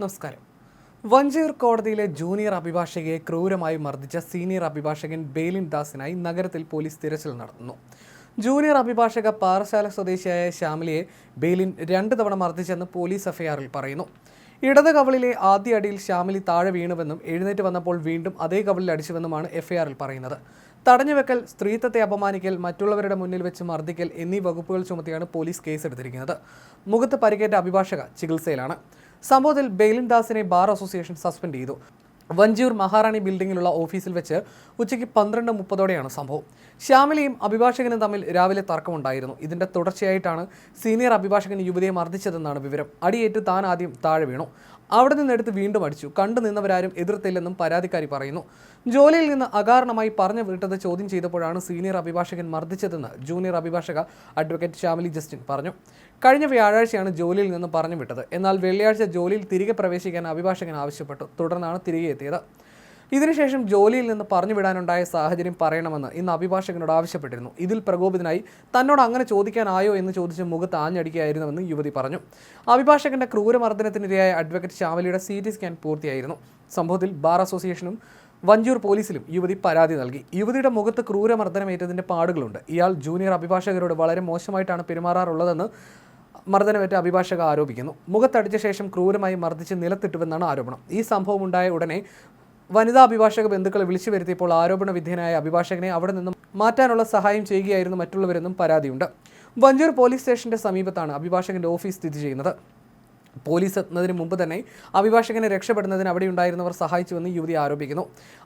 നമസ്കാരം. വഞ്ചിയൂർ കോടതിയിലെ ജൂനിയർ അഭിഭാഷകയെ ക്രൂരമായി മർദ്ദിച്ച സീനിയർ അഭിഭാഷകൻ ബേലിൻ ദാസിനായി നഗരത്തിൽ പോലീസ് തിരച്ചിൽ നടത്തുന്നു. ജൂനിയർ അഭിഭാഷക പാറശാല സ്വദേശിയായ ശ്യാമിലിയെ ബേലിൻ രണ്ട് തവണ മർദ്ദിച്ചെന്ന് പോലീസ് എഫ്ഐആറിൽ പറയുന്നു. ഇടത് കവളിലെ ആദ്യ അടിയിൽ ശ്യാമിലി താഴെ വീണുവെന്നും എഴുന്നേറ്റ് വന്നപ്പോൾ വീണ്ടും അതേ കവളിൽ അടിച്ചുവെന്നുമാണ് എഫ്ഐആറിൽ പറയുന്നത്. തടഞ്ഞുവെക്കൽ സ്ത്രീത്വത്തെ അപമാനിക്കൽ മറ്റുള്ളവരുടെ മുന്നിൽ വെച്ച് മർദ്ദിക്കൽ എന്നീ വകുപ്പുകൾ ചുമത്തിയാണ് പോലീസ് കേസെടുത്തിരിക്കുന്നത്. മുഖത്ത് പരിക്കേറ്റ അഭിഭാഷക ചികിത്സയിലാണ്. സംഭവത്തിൽ ബെയിലിൻ ദാസിനെ ബാർ അസോസിയേഷൻ സസ്പെൻഡ് ചെയ്തു. വഞ്ചിയൂർ മഹാറാണി ബിൽഡിങ്ങിലുള്ള ഓഫീസിൽ വെച്ച് ഉച്ചയ്ക്ക് പന്ത്രണ്ട് മുപ്പതോടെയാണ് സംഭവം. ശ്യാമിലയും അഭിഭാഷകനും തമ്മിൽ രാവിലെ തർക്കമുണ്ടായിരുന്നു. ഇതിന്റെ തുടർച്ചയായിട്ടാണ് സീനിയർ അഭിഭാഷകൻ യുവതിയെ മർദ്ദിച്ചതെന്നാണ് വിവരം. അടിയേറ്റ് താൻ ആദ്യം താഴെ വീണു. അവിടെ നിന്നെടുത്ത് വീണ്ടും അടിച്ചു. കണ്ടു നിന്നവരാരും എതിർത്തില്ലെന്നും പരാതിക്കാരി പറയുന്നു. ജോലിയിൽ നിന്ന് അകാരണമായി പറഞ്ഞു വിട്ടത് ചോദ്യം ചെയ്തപ്പോഴാണ് സീനിയർ അഭിഭാഷകൻ മർദ്ദിച്ചതെന്ന് ജൂനിയർ അഭിഭാഷക അഡ്വക്കേറ്റ് ശ്യാമിലി ജസ്റ്റിൻ പറഞ്ഞു. കഴിഞ്ഞ വ്യാഴാഴ്ചയാണ് ജോലിയിൽ നിന്ന് പറഞ്ഞു വിട്ടത്. എന്നാൽ വെള്ളിയാഴ്ച ജോലിയിൽ തിരികെ പ്രവേശിക്കാൻ അഭിഭാഷകൻ ആവശ്യപ്പെട്ടു. തുടർന്നാണ് തിരികെ എത്തിയത്. ഇതിനുശേഷം ജോലിയിൽ നിന്ന് പറഞ്ഞു വിടാനുണ്ടായ സാഹചര്യം പറയണമെന്ന് ഇന്ന് അഭിഭാഷകനോട് ആവശ്യപ്പെട്ടിരുന്നു. ഇതിൽ പ്രകോപിതനായി തന്നോട് അങ്ങനെ ചോദിക്കാനായോ എന്ന് ചോദിച്ച് മുഖത്ത് ആഞ്ഞടിക്കുകയായിരുന്നുവെന്ന് യുവതി പറഞ്ഞു. അഭിഭാഷകന്റെ ക്രൂരമർദ്ദനത്തിനിരയായ അഡ്വക്കേറ്റ് ശ്യാമലിയുടെ സി ടി സ്കാൻ പൂർത്തിയായിരുന്നു. സംഭവത്തിൽ ബാർ അസോസിയേഷനും വഞ്ചൂർ പോലീസിലും യുവതി പരാതി നൽകി. യുവതിയുടെ മുഖത്ത് ക്രൂരമർദ്ദനമേറ്റതിന്റെ പാടുകളുണ്ട്. ഇയാൾ ജൂനിയർ അഭിഭാഷകരോട് വളരെ മോശമായിട്ടാണ് പെരുമാറാറുള്ളതെന്ന് മർദ്ദനമേറ്റ അഭിഭാഷക ആരോപിക്കുന്നു. മുഖത്തടിച്ച ശേഷം ക്രൂരമായി മർദ്ദിച്ച് നിലത്തിട്ടുവെന്നാണ് ആരോപണം. ഈ സംഭവം ഉണ്ടായ ഉടനെ വനിതാ അഭിഭാഷക ബന്ധുക്കളെ വിളിച്ചു വരുത്തിയപ്പോൾ ആരോപണ വിധേയനായ അഭിഭാഷകനെ അവിടെ നിന്നും മാറ്റാനുള്ള സഹായം ചെയ്യുകയായിരുന്നു മറ്റുള്ളവരെന്നും പരാതിയുണ്ട്. വഞ്ചൂർ പോലീസ് സ്റ്റേഷന്റെ സമീപത്താണ് അഭിഭാഷകന്റെ ഓഫീസ് സ്ഥിതി ചെയ്യുന്നത്. പോലീസ് എത്തുന്നതിന് മുമ്പ് തന്നെ അഭിഭാഷകനെ രക്ഷപ്പെടുന്നതിന് അവിടെ ഉണ്ടായിരുന്നവർ സഹായിച്ചുവെന്ന് യുവതി ആരോപിക്കുന്നു.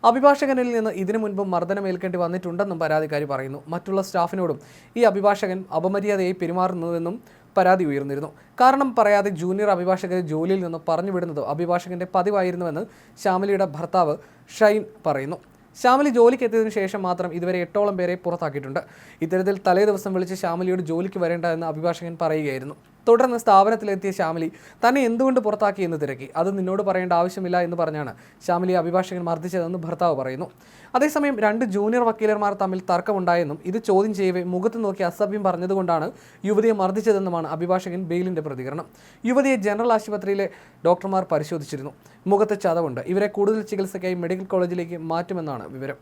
അഭിഭാഷകനിൽ നിന്ന് ഇതിനു മുൻപും മർദ്ദനമേൽക്കേണ്ടി വന്നിട്ടുണ്ടെന്നും പരാതിക്കാരി പറയുന്നു. മറ്റുള്ള സ്റ്റാഫിനോടും ഈ അഭിഭാഷകൻ അപമര്യാദയായി പെരുമാറുന്നുവെന്നും പരാതി ഉയർന്നിരുന്നു. കാരണം പറയാതെ ജൂനിയർ അഭിഭാഷകരെ ജോലിയിൽ നിന്ന് പറഞ്ഞുവിടുന്നത് അഭിഭാഷകന്റെ പതിവായിരുന്നുവെന്ന് ശ്യാമലിയുടെ ഭർത്താവ് ഷൈൻ പറയുന്നു. ശ്യാമലി ജോലിക്ക് എത്തിയതിനു ശേഷം മാത്രം ഇതുവരെ എട്ടോളം പേരെ പുറത്താക്കിയിട്ടുണ്ട്. ഇത്തരത്തിൽ തലേ ദിവസം വിളിച്ച് ശ്യാമലിയോട് ജോലിക്ക് വരേണ്ട എന്ന് അഭിഭാഷകൻ പറയുകയായിരുന്നു. തുടർന്ന് സ്ഥാപനത്തിലെത്തിയ ശ്യാമലി തന്നെ എന്തുകൊണ്ട് പുറത്താക്കി എന്ന് തിരക്കി? അത് നിന്നോട് പറയേണ്ട ആവശ്യമില്ല എന്ന് പറഞ്ഞാണ് ശ്യാമലി അഭിഭാഷകൻ മർദ്ദിച്ചതെന്ന് ഭർത്താവ് പറയുന്നു. അതേസമയം രണ്ട് ജൂനിയർ വക്കീലർമാർ തമ്മിൽ തർക്കമുണ്ടായെന്നും ഇത് ചോദ്യം ചെയ്യവേ മുഖത്ത് നോക്കി അസഭ്യം പറഞ്ഞതുകൊണ്ടാണ് യുവതിയെ മർദ്ദിച്ചതെന്നുമാണ് അഭിഭാഷകൻ ബെയിലിന്റെ പ്രതികരണം. യുവതിയെ ജനറൽ ആശുപത്രിയിലെ ഡോക്ടർമാർ പരിശോധിച്ചിരുന്നു. മുഖത്ത് ചതവുണ്ട്. ഇവരെ കൂടുതൽ ചികിത്സയ്ക്കായി മെഡിക്കൽ കോളേജിലേക്ക് മാറ്റുമെന്നാണ് വിവരം.